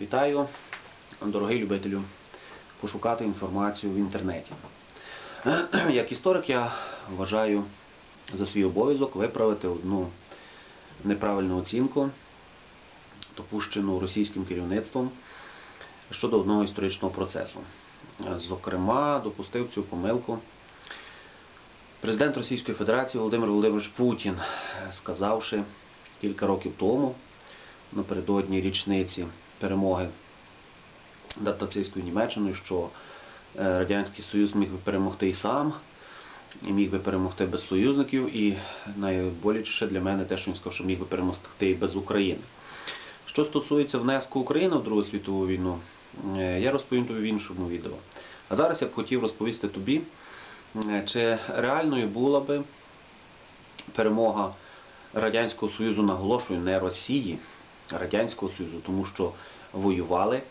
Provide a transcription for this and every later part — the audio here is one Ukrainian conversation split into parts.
Вітаю, дорогий любителю, пошукати інформацію в інтернеті. Як історик я вважаю за свій обов'язок виправити одну неправильну оцінку, допущену російським керівництвом щодо одного історичного процесу. Зокрема, допустив цю помилку президент Російської Федерації Володимир Володимирович Путін, сказавши кілька років тому, напередодні річниці перемоги над нацистською Німеччиною, що е, Радянський Союз міг би перемогти і сам, і міг би перемогти без союзників, і найболючіше для мене те, що він сказав, що міг би перемогти і без України. Що стосується внеску України в Другу світову війну, е, я розповім тобі в іншому відео. А зараз я б хотів розповісти тобі, е, чи реальною була би перемога Радянського Союзу, наголошую, не Росії, Радянського Союзу, тому що воювали е,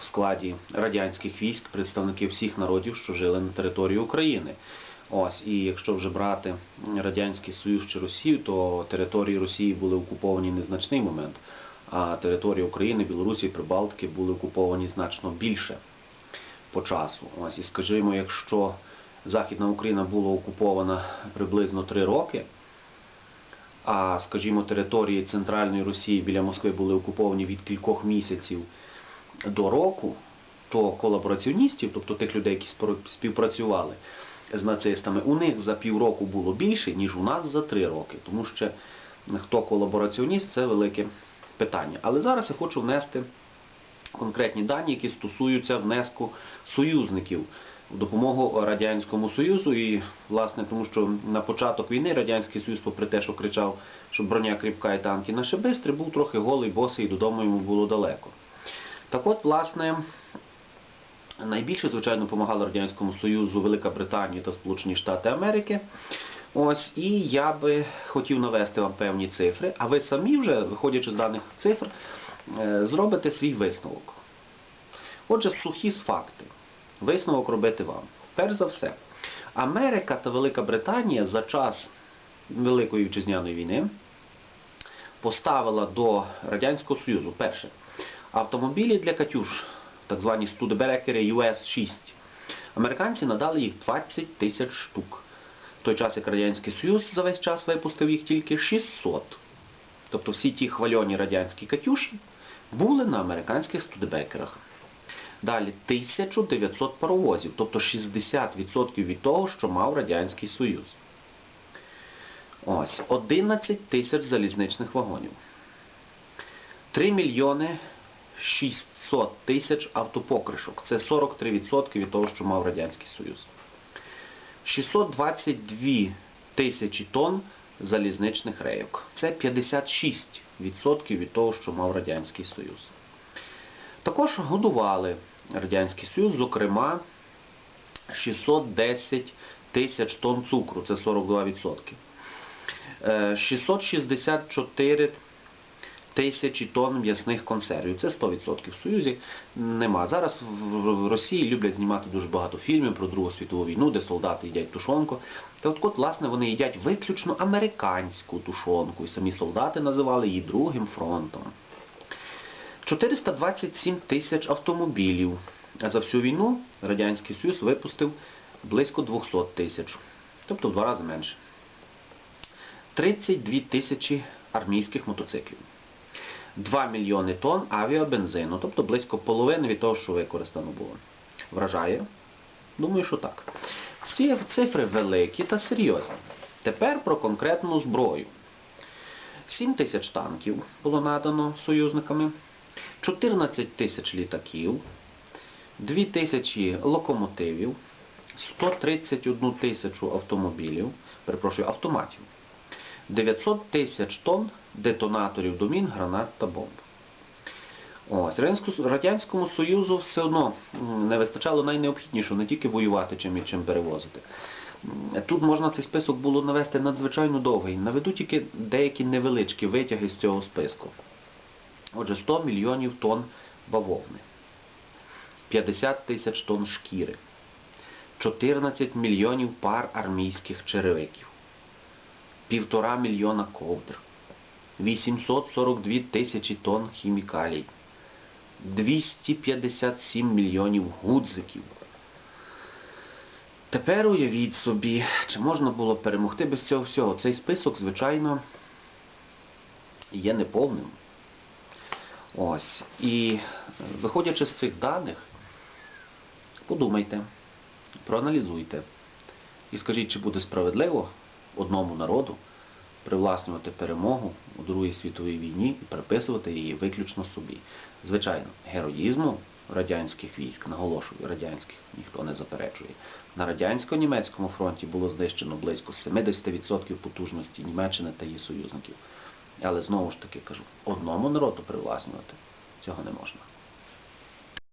в складі радянських військ представники всіх народів, що жили на території України. Ось, і якщо вже брати Радянський Союз чи Росію, то території Росії були окуповані незначний момент, а території України, Білорусі Прибалтики були окуповані значно більше по часу. Ось, і скажімо, якщо Західна Україна була окупована приблизно 3 роки, а, скажімо, території Центральної Росії біля Москви були окуповані від кількох місяців до року, то колабораціоністів, тобто тих людей, які співпрацювали з нацистами, у них за півроку було більше, ніж у нас за три роки. Тому що хто колабораціоніст, це велике питання. Але зараз я хочу внести конкретні дані, які стосуються внеску союзників в допомогу Радянському Союзу. І, власне, тому що на початок війни Радянський Союз, попри те, що кричав, що броня кріпка і танки наші бистри, був трохи голий, босий, і додому йому було далеко. Так от, власне, найбільше, звичайно, допомагала Радянському Союзу Велика Британія та Сполучені Штати Америки. Ось, і я би хотів навести вам певні цифри, а ви самі вже, виходячи з даних цифр, зробите свій висновок. Отже, сухі факти. Висновок робити вам. Перш за все, Америка та Велика Британія за час Великої Вітчизняної війни поставила до Радянського Союзу перше автомобілі для Катюш, так звані студеберекери US-6. Американці надали їх 20 тисяч штук. В той час, як Радянський Союз за весь час випустив їх тільки 600. Тобто всі ті хвальоні радянські Катюші були на американських студебекерах. Далі 1900 паровозів, тобто 60% від того, що мав Радянський Союз. Ось, 11 тисяч залізничних вагонів. 3 мільйони 600 тисяч автопокришок. Це 43% від того, що мав Радянський Союз. 622 тисячі тонн залізничних рейок. Це 56% від того, що мав Радянський Союз. Також годували Радянський Союз, зокрема, 610 тисяч тонн цукру, це 42%. Е, 664 тисячі тонн м'ясних консервів. Це 100%. В Союзі нема. Зараз в Росії люблять знімати дуже багато фільмів про Другу світову війну, де солдати їдять тушонку. Та от, от власне, вони їдять виключно американську тушонку, і самі солдати називали її Другим фронтом. 427 тисяч автомобілів. А за всю війну Радянський Союз випустив близько 200 тисяч, тобто в два рази менше. 32 тисячі армійських мотоциклів. 2 мільйони тонн авіабензину, тобто близько половини від того, що використано було. Вражає? Думаю, що так. Ці цифри великі та серйозні. Тепер про конкретну зброю. 7 тисяч танків було надано союзниками, 14 тисяч літаків, 2 тисячі локомотивів, 131 тисячу автомобілів, перепрошую, автоматів, 900 тисяч тонн детонаторів до мін, гранат та бомб. Ось, Радянському Союзу все одно не вистачало найнеобхіднішого, не тільки воювати чим і чим перевозити. Тут можна цей список було навести надзвичайно довгий. Наведу тільки деякі невеличкі витяги з цього списку. Отже, 100 мільйонів тонн бавовни, 50 тисяч тонн шкіри, 14 мільйонів пар армійських черевиків, півтора мільйона ковдр, 842 тисячі тонн хімікалій, 257 мільйонів гудзиків. Тепер уявіть собі, чи можна було перемогти без цього всього. Цей список, звичайно, є неповним. Ось. І е, виходячи з цих даних, подумайте, проаналізуйте і скажіть, чи буде справедливо одному народу привласнювати перемогу у Другій світовій війні і приписувати її виключно собі. Звичайно, героїзму радянських військ, наголошую, радянських ніхто не заперечує. На радянсько-німецькому фронті було знищено близько 70% потужності Німеччини та її союзників. Але знову ж таки кажу, одному народу привласнювати цього не можна.